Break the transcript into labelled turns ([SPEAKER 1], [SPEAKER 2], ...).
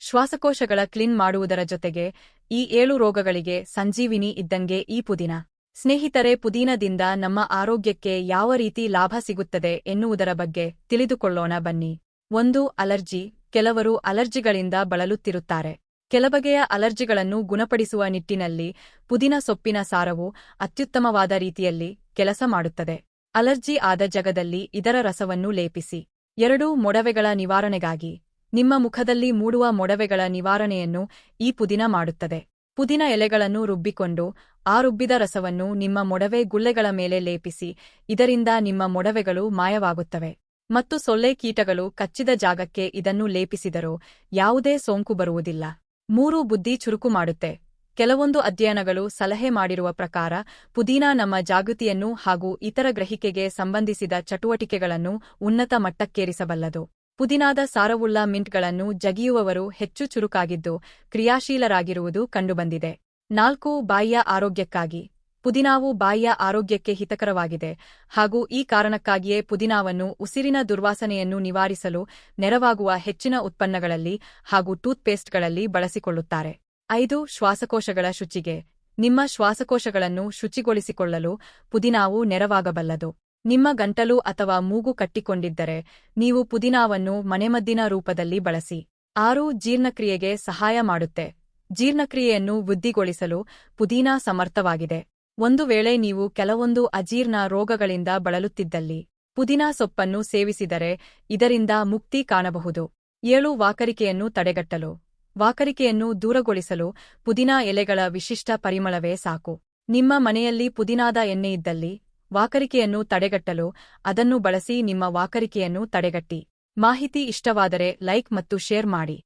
[SPEAKER 1] ಶ್ವಾಸಕೋಶಗಳ clean ಮಾಡುವುದರ ಜೊತೆಗೆ ಈ ಏಳು ರೋಗಗಳಿಗೆ ಸಂಜೀವಿನಿ ಇದ್ದಂಗೆ ಈ ಪುದೀನ. ಸ್ನೇಹಿತರೆ, ಪುದೀನದಿಂದ ನಮ್ಮ ಆರೋಗ್ಯಕ್ಕೆ ಯಾವ ರೀತಿ ಲಾಭ ಸಿಗುತ್ತದೆ ಎನ್ನುವುದರ ಬಗ್ಗೆ ತಿಳಿದುಕೊಳ್ಳೋಣ ಬನ್ನಿ. ಒಂದು, ಅಲರ್ಜಿ. ಕೆಲವರು ಅಲರ್ಜಿಗಳಿಂದ ಬಳಲುತ್ತಿರುತ್ತಾರೆ. ಕೆಲಬಗೆಯ ಅಲರ್ಜಿಗಳನ್ನು ಗುಣಪಡಿಸುವ ನಿಟ್ಟಿನಲ್ಲಿ ಪುದೀನ ಸೊಪ್ಪಿನ ಸಾರವು ಅತ್ಯುತ್ತಮವಾದ ರೀತಿಯಲ್ಲಿ ಕೆಲಸ ಮಾಡುತ್ತದೆ. ಅಲರ್ಜಿ ಆದ ಜಗದಲ್ಲಿ ಇದರ ರಸವನ್ನು ಲೇಪಿಸಿ. ಎರಡೂ, ಮೊಡವೆಗಳ ನಿವಾರಣೆಗಾಗಿ. ನಿಮ್ಮ ಮುಖದಲ್ಲಿ ಮೂಡುವ ಮೊಡವೆಗಳ ನಿವಾರಣೆಯನ್ನು ಈ ಪುದಿನ ಮಾಡುತ್ತದೆ. ಪುದಿನ ಎಲೆಗಳನ್ನು ರುಬ್ಬಿಕೊಂಡು ಆ ರುಬ್ಬಿದ ರಸವನ್ನು ನಿಮ್ಮ ಮೊಡವೆ ಗುಳ್ಳೆಗಳ ಮೇಲೆ ಲೇಪಿಸಿ, ಇದರಿಂದ ನಿಮ್ಮ ಮೊಡವೆಗಳು ಮಾಯವಾಗುತ್ತವೆ. ಮತ್ತು ಸೊಳ್ಳೆ ಕೀಟಗಳು ಕಚ್ಚಿದ ಜಾಗಕ್ಕೆ ಇದನ್ನು ಲೇಪಿಸಿದರೂ ಯಾವುದೇ ಸೋಂಕು ಬರುವುದಿಲ್ಲ. ಮೂರು ಬುದ್ಧಿ ಚುರುಕು ಮಾಡುತ್ತೆ. ಕೆಲವೊಂದು ಅಧ್ಯಯನಗಳು ಸಲಹೆ ಮಾಡಿರುವ ಪ್ರಕಾರ, ಪುದೀನಾ ನಮ್ಮ ಜಾಗೃತಿಯನ್ನು ಹಾಗೂ ಇತರ ಗ್ರಹಿಕೆಗೆ ಸಂಬಂಧಿಸಿದ ಚಟುವಟಿಕೆಗಳನ್ನು ಉನ್ನತ ಮಟ್ಟಕ್ಕೇರಿಸಬಲ್ಲದು. ಪುದೀನಾದ ಸಾರವುಳ್ಳ ಮಿಂಟ್ಗಳನ್ನು ಜಗಿಯುವವರು ಹೆಚ್ಚು ಚುರುಕಾಗಿದ್ದು ಕ್ರಿಯಾಶೀಲರಾಗಿರುವುದು ಕಂಡುಬಂದಿದೆ. ನಾಲ್ಕು ಬಾಯಿಯ ಆರೋಗ್ಯಕ್ಕಾಗಿ. ಪುದೀನಾವು ಬಾಯಿಯ ಆರೋಗ್ಯಕ್ಕೆ ಹಿತಕರವಾಗಿದೆ ಹಾಗೂ ಈ ಕಾರಣಕ್ಕಾಗಿಯೇ ಪುದಿನಾವನ್ನು ಉಸಿರಿನ ದುರ್ವಾಸನೆಯನ್ನು ನಿವಾರಿಸಲು ನೆರವಾಗುವ ಹೆಚ್ಚಿನ ಉತ್ಪನ್ನಗಳಲ್ಲಿ ಹಾಗೂ ಟೂತ್ಪೇಸ್ಟ್ಗಳಲ್ಲಿ ಬಳಸಿಕೊಳ್ಳುತ್ತಾರೆ. ಐದು, ಶ್ವಾಸಕೋಶಗಳ ಶುಚಿಗೆ. ನಿಮ್ಮ ಶ್ವಾಸಕೋಶಗಳನ್ನು ಶುಚಿಗೊಳಿಸಿಕೊಳ್ಳಲು ಪುದೀನಾವು ನೆರವಾಗಬಲ್ಲದು. ನಿಮ್ಮ ಗಂಟಲು ಅಥವಾ ಮೂಗು ಕಟ್ಟಿಕೊಂಡಿದ್ದರೆ ನೀವು ಪುದೀನಾವನ್ನು ಮನೆಮದ್ದಿನ ರೂಪದಲ್ಲಿ ಬಳಸಿ. ಆರು ಜೀರ್ಣಕ್ರಿಯೆಗೆ ಸಹಾಯ ಮಾಡುತ್ತೆ. ಜೀರ್ಣಕ್ರಿಯೆಯನ್ನು ವೃದ್ಧಿಗೊಳಿಸಲು ಪುದೀನಾ ಸಮರ್ಥವಾಗಿದೆ. ಒಂದು ವೇಳೆ ನೀವು ಕೆಲವೊಂದು ಅಜೀರ್ಣ ರೋಗಗಳಿಂದ ಬಳಲುತ್ತಿದ್ದಲ್ಲಿ ಪುದೀನಾ ಸೊಪ್ಪನ್ನು ಸೇವಿಸಿದರೆ ಇದರಿಂದ ಮುಕ್ತಿ ಕಾಣಬಹುದು. ಏಳು ವಾಕರಿಕೆಯನ್ನು ತಡೆಗಟ್ಟಲು. ವಾಕರಿಕೆಯನ್ನು ದೂರಗೊಳಿಸಲು ಪುದೀನಾ ಎಲೆಗಳ ವಿಶಿಷ್ಟ ಪರಿಮಳವೇ ಸಾಕು. ನಿಮ್ಮ ಮನೆಯಲ್ಲಿ ಪುದೀನಾದ ಎಣ್ಣೆಯಿದ್ದಲ್ಲಿ ವಾಕರಿಕೆಯನ್ನು ತಡೆಗಟ್ಟಲು ಅದನ್ನು ಬಳಸಿ ನಿಮ್ಮ ವಾಕರಿಕೆಯನ್ನು ತಡೆಗಟ್ಟಿ. ಮಾಹಿತಿ ಇಷ್ಟವಾದರೆ ಲೈಕ್ ಮತ್ತು ಶೇರ್ ಮಾಡಿ.